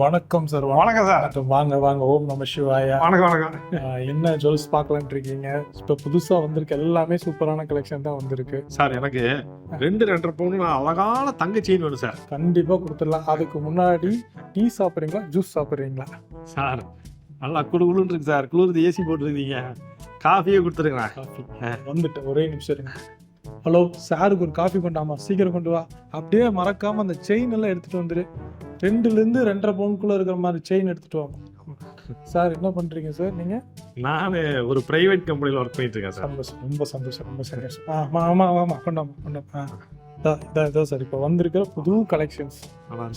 வணக்கம் சார் வணக்கம் சார் வாங்க வாங்க. ஓம் நம சிவாயா. வணக்கம் வணக்கம். என்ன ஜுவல்ஸ் பார்க்கலான்ட்டு இருக்கீங்க? இப்போ புதுசா வந்திருக்கு எல்லாமே சூப்பரான கலெக்ஷன் தான் வந்திருக்கு. சார் எனக்கு ரெண்டு ரெண்டரை பவுன் அழகான தங்க செயின் வேணும் சார் கண்டிப்பா கொடுத்துடலாம். அதுக்கு முன்னாடி டீ சாப்பிட்றீங்களா ஜூஸ் சாப்பிட்றீங்களா? சார் நல்லா குளு குளுன்னு இருக்கு சார் குளிர்ந்து ஏசி போட்டுருக்கீங்க. காஃபியே கொடுத்துருங்களேன் காஃபி வந்துட்டு ஒரே நிமிஷம் இருங்க. ஹலோ சாருக்கு ஒரு காஃபி கொண்டாமா சீக்கிரம் கொண்டு வா. அப்படியே மறக்காம அந்த செயின் எல்லாம் எடுத்துட்டு வந்துரு. ரெண்டுல இருந்து ரெண்டரை பவுனுக்குள்ள இருக்கிற மாதிரி செயின் எடுத்துட்டு வாமா சார் என்ன பண்றீங்க சார் நீங்க? நான் ஒரு பிரைவேட் கம்பெனியில் ஒர்க் பண்ணிட்டு இருக்கேன் சார். சந்தோஷம் ரொம்ப சந்தோஷம் ரொம்ப சந்தோஷம். ஆமா ஆமா ஆமா கொண்டாமா கொண்டாமா இதான் சார் இப்போ வந்திருக்கிற புது கலெக்ஷன்ஸ்.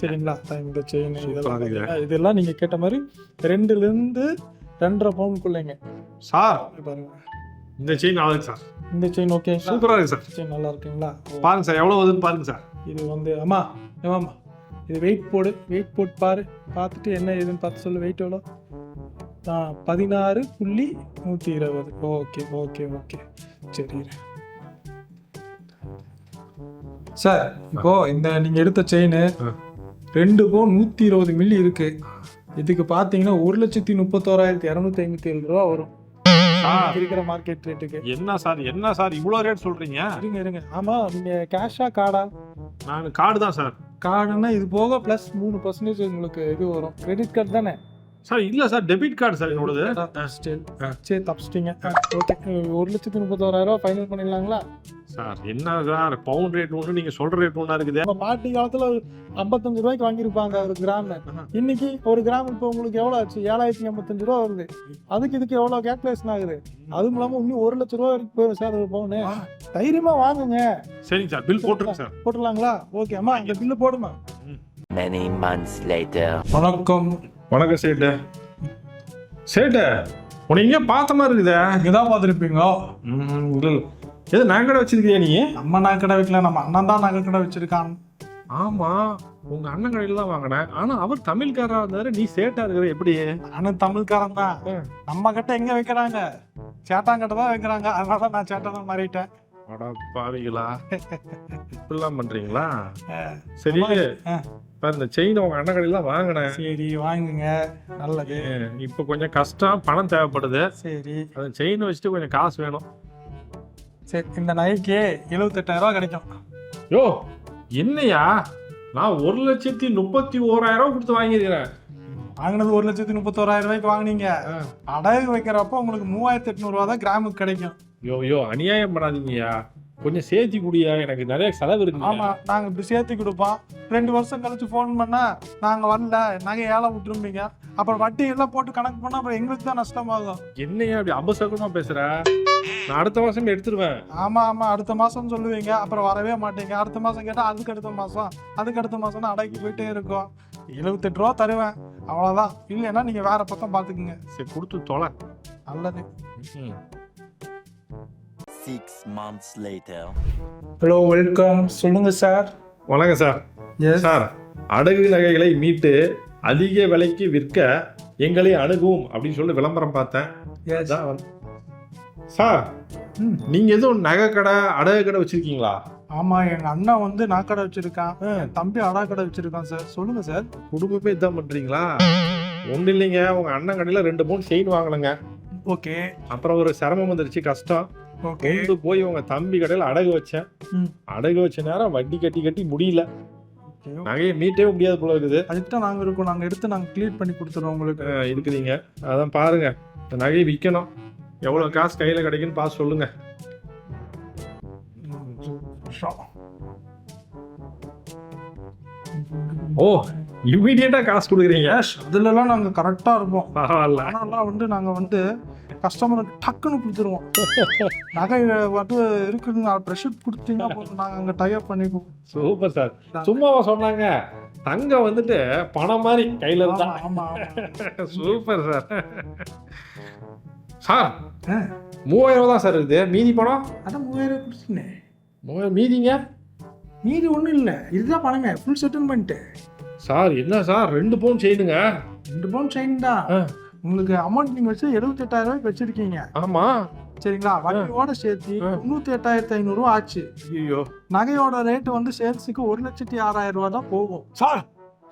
சரிங்களா? இந்த செயின் இதெல்லாம் இதெல்லாம் நீங்க கேட்ட மாதிரி ரெண்டுல இருந்து ரெண்டரை பவுனுக்குள்ளேங்க. சார் பாருங்க. இந்த செயின் இருக்கு சார். இந்த செயின் ஓகே சூப்பரா இருக்கு சார் செயின் நல்லா இருக்குங்களா? பாருங்க சார் எவ்வளவு வருதுன்னு பாருங்க சார் இது வந்து அம்மா ஏமாம்மா இது வெயிட் போடு வெயிட் போட்டு பாரு. பார்த்துட்டு என்ன ஏதுன்னு பார்த்து சொல்லு. வெயிட் எவ்வளோ பதினாறு புள்ளி நூற்றி இருபது. ஓகே ஓகே ஓகே சரி. சார் இப்போ இந்த நீங்க எடுத்த செயின் ஆ. ரெண்டு பவுன் நூத்தி இருபது மில்லி இருக்கு. இதுக்கு பாத்தீங்கன்னா ஒரு லட்சத்தி முப்பத்தோராயிரத்தி இரநூத்தி ஐம்பத்தி ஏழு ரூபா வரும். சார். இருக்கிற மார்க்கெட் ரேட்டுக்கு என்ன சார் என்ன சார் இவ்வளோ ரேட் சொல்றீங்க? இருங்க இருங்க. ஆமா நீங்க கேஷா கார்டா நான் கார்டு தான் சார். கார்டுன்னா இது போக ப்ளஸ் மூணு பர்சன்டேஜ் உங்களுக்கு இது வரும். கிரெடிட் கார்டு தானே? சார் இல்ல சார் டெபிட் கார்டு சார் என்னோடது. Still. சரி தப்பிச்சிட்டீங்க. ஓகே ஒரு லட்சத்தி முப்பத்தோராயிரம் ஃபைனல் பண்ணிடலாங்களா? சார் என்ன சார் பவுண்ட் ரேட் ஒன்று நீங்க சொல்ற ரேட் ஒன்றா இருக்குது. நம்ம பாட்டி காலத்துல ஐம்பத்தஞ்சு ரூபாய்க்கு வாங்கியிருப்பாங்க ஒரு கிராம் இன்னைக்கு ஒரு கிராம் இப்போ உங்களுக்கு எவ்வளோ ஆச்சு? ஏழாயிரத்தி எண்பத்தஞ்சு ரூபா வருது. அதுக்கு இதுக்கு எவ்வளோ கேல்குலேஷன் ஆகுது? அதுவும் இல்லாமல் இன்னும் ஒரு லட்ச ரூபா வரைக்கும் போயிடும் சார் ஒரு பவுனு தைரியமா வாங்குங்க. சரிங்க சார் பில் போட்டுருங்க சார். போட்டுடலாங்களா? ஓகே அம்மா இந்த பில்லு போடுமா? Many months later. வணக்கம். வணக்கம் சேட்டு. சேட்டு உன்னை எங்கேயோ பார்த்த மாதிரி இருக்குதே. இங்கே தான் பார்த்துருப்பீங்க. ம், இல்ல இல்ல. எது நகை கடை வச்சிருக்கியா நீ? நம்ம நகை கடை வைக்கல நம்ம அண்ணன் தான் நகை கடை வச்சிருக்கான். ஆமா உங்க அண்ணன் கடையில தான் வாங்கினேன் ஆனா அவர் தமிழ்காரரா இருந்தாரு நீ சேட்டா இருக்கிற எப்படி? நானும் தமிழ்காரன் தான். நம்ம கிட்ட எங்க வைக்கிறாங்க? சேட்டாங்கிட்ட தான் வைக்கிறாங்க. அதனால தான் நான் சேட்டை தான் மாறிட்டேன். அடா பாவிகளா இப்படிலாம் பண்றீங்களா? ஆ. சரி. பாரு இந்த செயின் உங்க அண்ணன் கடையில தான் வாங்கினேன். சரி வாங்குங்க. நல்லது. இப்போ கொஞ்சம் கஷ்டம் பணம் தேவைப்படுது. சரி. அந்த செயின் வச்சுட்டு கொஞ்சம் காசு வேணும். சரி இந்த நகைக்கு எழுபத்தெட்டாயிரம் ரூபா கிடைக்கும். யோ என்னையா? நான் ஒரு லட்சத்தி முப்பத்தி ஓராயிரம் கொடுத்து வாங்கியிருக்கிறேன். வாங்கினது ஒரு லட்சத்தி முப்பத்தோராயிரம் ரூபாய்க்கு வாங்குனீங்க. அடகு வைக்கிறப்போ உங்களுக்கு மூவாயிரத்தி எட்நூறுவா தான் கிராமுக்கு கிடைக்கும். யோ யோ அநியாயம் பண்ணாதீங்கய்யா. கொஞ்சம் சேர்த்தி குடியா எனக்கு நிறைய செலவு இருக்கு ஆமா நாங்க இப்படி சேர்த்து கொடுப்போம். ரெண்டு வருஷம் கழிச்சு ஃபோன் பண்ணா நாங்க வரல நகை ஏழை விட்டுருப்பீங்க அப்புறம் வட்டி எல்லாம் போட்டு கணக்கு பண்ணா அப்புறம் எங்களுக்கு தான் நஷ்டமாகும். என்னையா அப்படி அபசகமா பேசுற? நான் அடுத்த மாசம் எடுத்துருவேன். ஆமா ஆமா அடுத்த மாசம் சொல்லுவீங்க. அப்புறம் வரவே மாட்டீங்க. அடுத்த மாசம் கேட்டா அதுக்கு அடுத்த மாசம் அதுக்கு அடுத்த மாசம் அடக்கி போயிட்டே இருக்கும். எழுபத்தெட்டு ரூபா தருவேன். அவ்வளவுதான். இல்லைன்னா நீங்க வேற பக்கம் பாத்துக்குங்க. சரி கொடுத்து தொலை. நல்லது. Six months later. Hello welcome சொல்லுங்க சார் வணக்கம் சார் எஸ் சார் அடகு நகைகளை மீட்டு அதிக விலைக்கு விற்க எங்களை அணுகும் அப்படின்னு சொல்லி விளம்பரம் பார்த்தேன். எஸ் அதான் வந்து- சார் நீங்க எதுவும் நகை கடை அடகு கடை வச்சிருக்கீங்களா? ஆமா எங்க அண்ணன் வந்து நாக்கடை வச்சிருக்கான். என் தம்பி அடா கடை வச்சிருக்கான் சார் சொல்லுங்க சார் குடும்பமே இதான் பண்றீங்களா? ஒன்றும் இல்லைங்க. உங்க அண்ணன் கடையில ரெண்டு மூணு செயின் வாங்கினங்க ஓகே. அப்புறம் ஒரு சிரமம் வந்துருச்சு கஷ்டம். கொண்டு போய் உங்க தம்பி கடையில அடகு வச்சேன். அடகு வச்ச நேரம் வட்டி கட்டி கட்டி முடியல. நகையை மீட்டவே முடியாது போல இருக்குது. அதுக்கு தான் நாங்க இருக்கோம். நாங்க எடுத்து நாங்க கிளியர் பண்ணி கொடுத்துறோம் உங்களுக்கு. இருக்குதுங்க. அதான் பாருங்க. இந்த நகையை விற்கணும் எவ்வளவு காசு கையில கிடைக்குன்னு பார்த்து சொல்லுங்க. ஓ இம்மிடியட்டா காசு கொடுக்குறீங்க? அதுலலாம் நாங்க கரெக்டா இருப்போம். பரவாயில்ல. பணம்லாம் வந்து நாங்க வந்து கஸ்டமருக்கு டக்குன்னு கொடுத்துருவோம். நகை வந்து இருக்குதுங்க ப்ரெஷர் கொடுத்தீங்கன்னா போதும். நாங்க அங்க டைப் பண்ணிக்குவோம். சூப்பர் சார் சும்மாவா சொன்னாங்க. தங்கம் வந்துட்டு பணம் மாதிரி கையில இருந்தா. Super sir sir. மூவாயிரம் ரூபா தான் சார் இருக்குது. மீதி பணம்? அதான் மூவாயிரம் கொடுத்துட்டேன் மூவாயிரம் மீதிங்க? மீதி ஒன்றும் இல்லை. இதுதான் பணங்க. ஃபுல் செட்டில்மெண்ட்டு சார் என்ன சார் ரெண்டு பவுன் செய்யணுங்க ரெண்டு பவுன் செயின் தான். உங்களுக்கு அமௌண்ட் நீங்க வச்சு எழுபத்தெட்டாயிரம் ரூபாய்க்கு வச்சிருக்கீங்க. ஆமா. சரிங்களா? வட்டியோட சேர்த்து. தொண்ணூத்தி எட்டாயிரத்தி ஐநூறுரூவா ஆச்சு. ஐயோ நகையோட ரேட்டு வந்து சேல்ஸுக்கு ஒரு லட்சத்தி ஆறாயிரம் ரூபா தான் போகும். சார்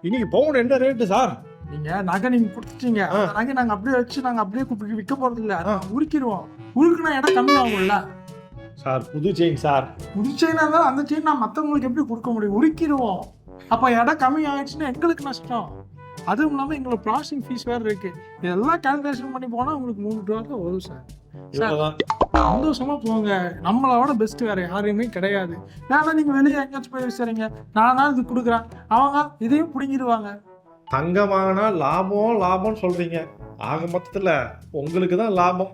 இன்னைக்கு பவுன் என்ன ரேட்டு சார்? நீங்க நகை நீங்க கொடுத்துட்டீங்க நகை நாங்க அப்படியே வச்சு நாங்க அப்படியே விற்க போறது இல்ல. உருக்கிடுவோம். உருக்குனா இடம் கம்மியாகும்ல சார் புது செயின் சார். புது செயினா இருந்தா அந்த செயின் நான் மத்தவங்களுக்கு எப்படி கொடுக்க முடியும்? உருக்கிடுவோம். அப்ப இடம் கம்மி ஆயிடுச்சுன்னா எங்களுக்கு நஷ்டம். அதுவும் இல்லாம எங்களோட ப்ராசஸிங் ஃபீஸ் வேற இருக்கு. இதெல்லாம் கால்குலேஷன் பண்ணி போனா உங்களுக்கு மூணு தான் வரும் சார் சந்தோஷமா போங்க. நம்மளோட பெஸ்ட் வேற யாரையுமே கிடையாது. ஏன்னா நீங்க வெளியே எங்கேயாச்சும் போய் விசாரிங்க. நானா இது கொடுக்குறேன். அவங்க இதையும் பிடிங்கிடுவாங்க. தங்கம் வாங்கினா லாபம் லாபம்னு சொல்றீங்க. ஆக மொத்தத்துல உங்களுக்கு தான் லாபம்.